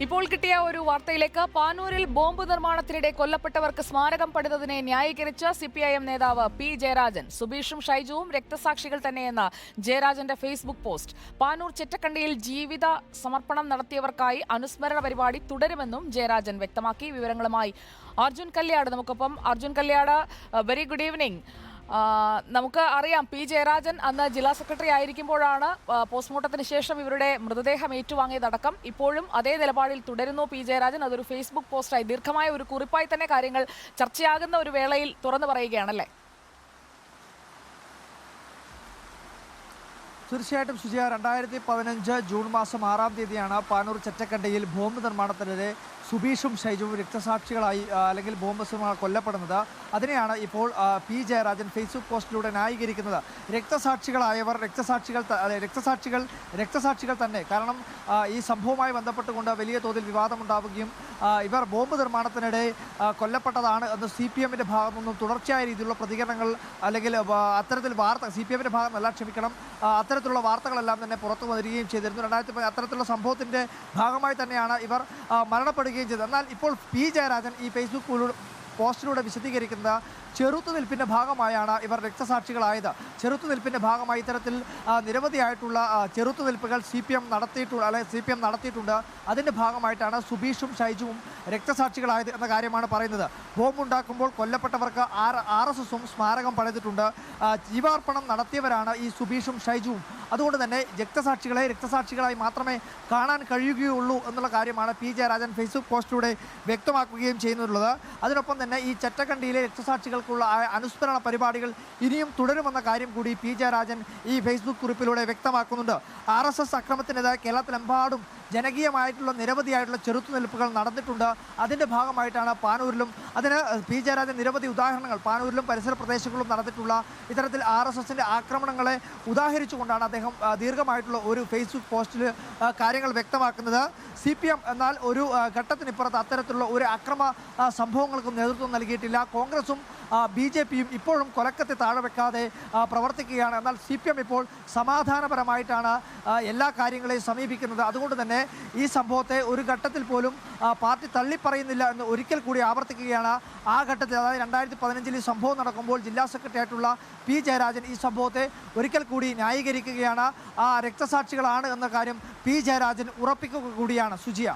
ഇപ്പോൾ കിട്ടിയ ഒരു വാർത്തയിലേക്ക് പാനൂരിൽ ബോംബ് നിർമ്മാണത്തിനിടെ കൊല്ലപ്പെട്ടവർക്ക് സ്മാരകം പണിതതിനെ ന്യായീകരിച്ച സിപിഐഎം നേതാവ് പി ജയരാജൻ സുബീഷും ഷൈജുവും രക്തസാക്ഷികൾ തന്നെയെന്ന ജയരാജന്റെ ഫേസ്ബുക്ക് പോസ്റ്റ്. പാനൂർ ചെറ്റക്കണ്ടിയിൽ ജീവിത സമർപ്പണം നടത്തിയവർക്കായി അനുസ്മരണ പരിപാടി തുടരുമെന്നും ജയരാജൻ വ്യക്തമാക്കി. വിവരങ്ങളുമായി അർജുൻ കല്യാട് നമുക്കൊപ്പം. Arjun Kalyad very good evening ആ, നമുക്ക് അറിയാം പി ജയരാജൻ അന്ന് ജില്ലാ സെക്രട്ടറി ആയിരിക്കുമ്പോഴാണ് പോസ്റ്റ്മോർട്ടത്തിന് ശേഷം ഇവരുടെ മൃതദേഹം ഏറ്റുവാങ്ങിയതടക്കം. ഇപ്പോഴും അതേ നിലപാടിൽ തുടരുന്നു പി ജയരാജൻ. അതൊരു ഫേസ്ബുക്ക് പോസ്റ്റായി. ദീർഘമായ ഒരു കുറിപ്പായി തന്നെ കാര്യങ്ങൾ ചർച്ചയാകുന്ന ഒരു വേളയിൽ തുറന്നു പറയുകയാണല്ലേ? തീർച്ചയായിട്ടും സുജയ രണ്ടായിരത്തി പതിനഞ്ച് ജൂൺ മാസം ആറാം തീയതിയാണ് പാനൂർ ചെറ്റക്കണ്ടയിൽ ഭൂമി നിർമ്മാണത്തിനെതിരെ സുബീഷും ഷൈജുവും രക്തസാക്ഷികളായി അല്ലെങ്കിൽ ബോംബസുമാണ് കൊല്ലപ്പെടുന്നത്. അതിനെയാണ് ഇപ്പോൾ പി ജയരാജൻ ഫേസ്ബുക്ക് പോസ്റ്റിലൂടെ ന്യായീകരിക്കുന്നത്. രക്തസാക്ഷികളായവർ രക്തസാക്ഷികൾ രക്തസാക്ഷികൾ രക്തസാക്ഷികൾ തന്നെ. കാരണം ഈ സംഭവവുമായി ബന്ധപ്പെട്ടുകൊണ്ട് വലിയ തോതിൽ വിവാദമുണ്ടാവുകയും ഇവർ ബോംബ് നിർമ്മാണത്തിനിടെ കൊല്ലപ്പെട്ടതാണ് എന്ന് സി പി എമ്മിന്റെ ഭാഗത്തു നിന്നും തുടർച്ചയായ രീതിയിലുള്ള പ്രതികരണങ്ങൾ അല്ലെങ്കിൽ അത്തരത്തിൽ വാർത്ത സി പി എമ്മിന്റെ ഭാഗം എല്ലാം ക്ഷമിക്കണം അത്തരത്തിലുള്ള വാർത്തകളെല്ലാം തന്നെ പുറത്തു വരികയും ചെയ്തിരുന്നു. രണ്ടായിരത്തി അത്തരത്തിലുള്ള സംഭവത്തിന്റെ ഭാഗമായി തന്നെയാണ് ഇവർ ആ, മരണപ്പെടുകയും ചെയ്തു. എന്നാൽ ഇപ്പോൾ പി ജയരാജൻ ഈ ഫേസ്ബുക്ക് പോസ്റ്റിലൂടെ വിശദീകരിക്കുന്നത് ചെറുത്തുനിൽപ്പിന്റെ ഭാഗമായാണ് ഇവർ രക്തസാക്ഷികളായത്. ചെറുത്തുനിൽപ്പിന്റെ ഭാഗമായി ഇത്തരത്തിൽ നിരവധിയായിട്ടുള്ള ചെറുത്തുനിൽപ്പുകൾ സി പി എം നടത്തിയിട്ടുണ്ട് അല്ലെങ്കിൽ സി പി എം നടത്തിയിട്ടുണ്ട്. അതിന്റെ ഭാഗമായിട്ടാണ് സുബീഷും ഷൈജുവും രക്തസാക്ഷികളായത് എന്ന കാര്യമാണ് പറയുന്നത്. ബോംബുണ്ടാക്കുമ്പോൾ കൊല്ലപ്പെട്ടവർക്ക് ആർ ആർ എസ് എസും സ്മാരകം പണിതിട്ടുണ്ട്. ജീവാർപ്പണം നടത്തിയവരാണ് ഈ സുബീഷും ഷൈജുവും. അതുകൊണ്ട് തന്നെ രക്തസാക്ഷികളെ രക്തസാക്ഷികളായി മാത്രമേ കാണാൻ കഴിയുകയുള്ളൂ എന്നുള്ള കാര്യമാണ് പി ജയരാജൻ ഫേസ്ബുക്ക് പോസ്റ്റിലൂടെ വ്യക്തമാക്കുകയും ചെയ്യുന്നുള്ളത്. അതിനൊപ്പം തന്നെ ഈ ചട്ടക്കണ്ടിയിലെ രക്തസാക്ഷികൾക്കുള്ള അനുസ്മരണ പരിപാടികൾ ഇനിയും തുടരുമെന്ന കാര്യം കൂടി പി ജയരാജൻ ഈ ഫേസ്ബുക്ക് കുറിപ്പിലൂടെ വ്യക്തമാക്കുന്നുണ്ട്. ആർ എസ് എസ് അക്രമത്തിനെതിരെ കേരളത്തിലെമ്പാടും ജനകീയമായിട്ടുള്ള നിരവധിയായിട്ടുള്ള ചെറുത്തുനിൽപ്പുകൾ നടന്നിട്ടുണ്ട്. അതിന്റെ ഭാഗമായിട്ടാണ് പാനൂരിലും അതിന് പി. ജയരാജൻ നിരവധി ഉദാഹരണങ്ങൾ പാനൂരിലും പരിസര പ്രദേശങ്ങളിലും നടന്നിട്ടുള്ള ഇത്തരത്തിൽ ആർ എസ് എസിന്റെ ആക്രമണങ്ങളെ ഉദാഹരിച്ചുകൊണ്ടാണ് അദ്ദേഹം ദീർഘമായിട്ടുള്ള ഒരു ഫേസ്ബുക്ക് പോസ്റ്റിൽ കാര്യങ്ങൾ വ്യക്തമാക്കുന്നത്. സി പി എം എന്നാൽ ഒരു ഘട്ടത്തിനിപ്പുറത്ത് അത്തരത്തിലുള്ള ഒരു അക്രമ സംഭവങ്ങൾക്കും നേതൃത്വം നൽകിയിട്ടില്ല. കോൺഗ്രസും ബി ജെ പിയും ഇപ്പോഴും കൊലക്കത്തെ താഴെ വെക്കാതെ പ്രവർത്തിക്കുകയാണ്. എന്നാൽ സി പി എം ഇപ്പോൾ സമാധാനപരമായിട്ടാണ് എല്ലാ കാര്യങ്ങളെയും സമീപിക്കുന്നത്. അതുകൊണ്ട് തന്നെ ഈ സംഭവത്തെ ഒരു ഘട്ടത്തിൽ പോലും പാർട്ടി തള്ളിപ്പറയുന്നില്ല എന്ന് ഒരിക്കൽ കൂടി ആവർത്തിക്കുകയാണ് ആ ഘട്ടത്തിൽ. അതായത് രണ്ടായിരത്തി പതിനഞ്ചിൽ ഈ സംഭവം നടക്കുമ്പോൾ ജില്ലാ സെക്രട്ടറി ആയിട്ടുള്ള പി ജയരാജൻ ഈ സംഭവത്തെ ഒരിക്കൽ കൂടി ന്യായീകരിക്കുകയാണ്. ആ രക്തസാക്ഷികളാണ് എന്ന കാര്യം പി ജയരാജൻ ഉറപ്പിക്കുക കൂടിയാണ്. സുജിയ.